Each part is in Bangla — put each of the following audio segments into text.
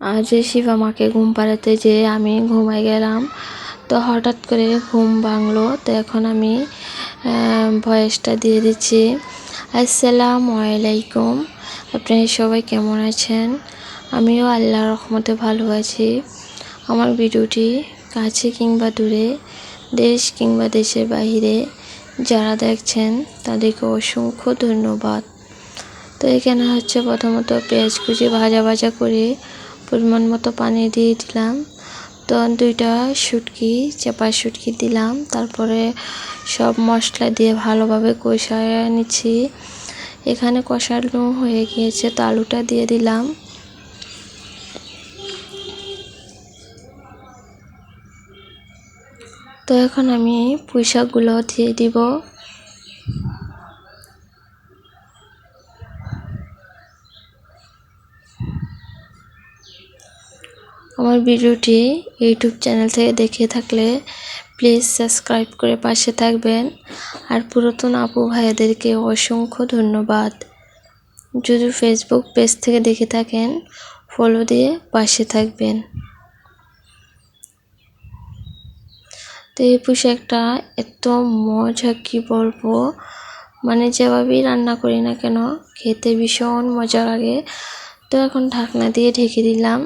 আজ শিবা মাকে ঘুম পাড়াতে যে আমি ঘুমাই গেলাম। তো হঠাৎ করে ঘুম ভাঙলো। তো এখন আমি ভয়েসটা দিয়ে দিচ্ছি। আসসালামু আলাইকুম। আপনারা সবাই কেমন আছেন? আমিও আল্লাহর রহমতে ভালো আছি। আমার ভিডিওটি কাছে কিংবা দূরে, দেশ কিংবা দেশের বাহিরে যারা দেখছেন, তাদেরকে অসংখ্য ধন্যবাদ। তো এখানে হচ্ছে প্রথমত পেঁয়াজ কুচি ভাজা ভাজা করে পরিমাণ মতো পানি দিয়ে দিলাম। তো দুইটা শুটকি, চেপা শুটকি দিলাম। তারপরে সব মশলা দিয়ে ভালোভাবে কষায় নিচ্ছি। এখানে কষানো হয়ে গিয়েছে, তো আলুটা দিয়ে দিলাম। তো এখন আমি পুঁইশাকগুলো দিয়ে দিব। আমার ভিডিওটি ইউটিউব চ্যানেল থেকে দেখে থাকলে প্লিজ সাবস্ক্রাইব করে পাশে থাকবেন। আর পুরাতন আপু ভাইয়াদেরকে অসংখ্য ধন্যবাদ। যদি ফেসবুক পেজ থেকে দেখে থাকেন ফলো দিয়ে পাশে থাকবেন। তো এই পোশাকটা এত মজা কি বলব? মানে যেভাবেই রান্না করি না কেন, খেতে ভীষণ মজা লাগে। তো এখন ঢাকনা দিয়ে ঢেকে দিলাম।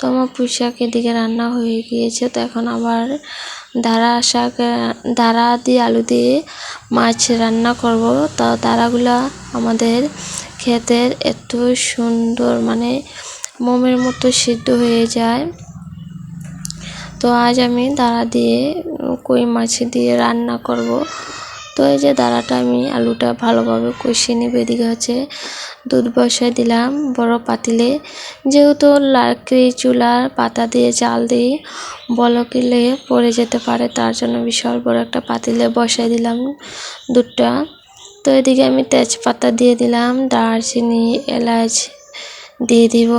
তো আমার পুঁইশাক এদিকে রান্না হয়ে গিয়েছে, তো এখন আবার দাঁড়া শাক দাঁড়া দিয়ে আলু দিয়ে মাছ রান্না করব। তো দাঁড়াগুলা আমাদের ক্ষেতের এত সুন্দর মানে মোমের মতো সিদ্ধ হয়ে যায়। তো আজ আমি দাঁড়া দিয়ে কই মাছ দিয়ে রান্না করব। তো এই যে দাঁড়াটা আমি আলুটা ভালোভাবে কষিয়ে নেব, এদিকে হচ্ছে দুধ বসায় দিলাম বড় পাতিলে। যেহেতু লাকড়ি চুলার পাতা দিয়ে জাল দিই বলকিলে পড়ে যেতে পারে, তার জন্য বিশাল বড় একটা পাতিলে বসাই দিলাম দুধটা। তো এদিকে আমি তেজপাতা দিয়ে দিলাম, দারচিনি, এলাচ দিয়ে দিব।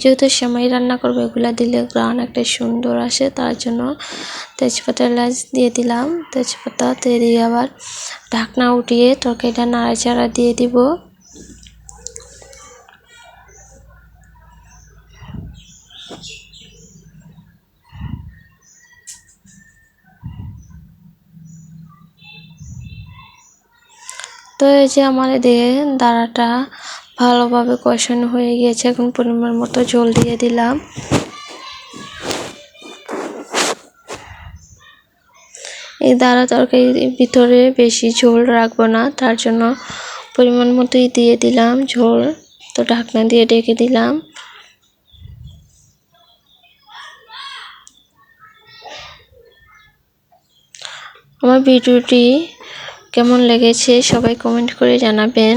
যেহেতু সেমাই রান্না করব এগুলো দিলে গ্রান একটা সুন্দর আসে, তার জন্য তেজপাতা এলাচ দিয়ে দিলাম। তেজপাতা দিয়ে দিয়ে আবার ঢাকনা উঠিয়ে তরকারিটা নাড়াচাড়া দিয়ে দিব। তো এই যে আমার এদিকে দাঁড়াটা ভালোভাবে কষানো হয়ে গিয়েছে। এখন পরিমাণ মতো জল দিয়ে দিলাম। এই দাঁড়া তরকারির ভিতরে বেশি ঝোল রাখব না, তার জন্য পরিমাণ মতোই দিয়ে দিলাম ঝোল। তো ঢাকনা দিয়ে ডেকে দিলাম। আমার ভিডিওটি কেমন লেগেছে সবাই কমেন্ট করে জানাবেন।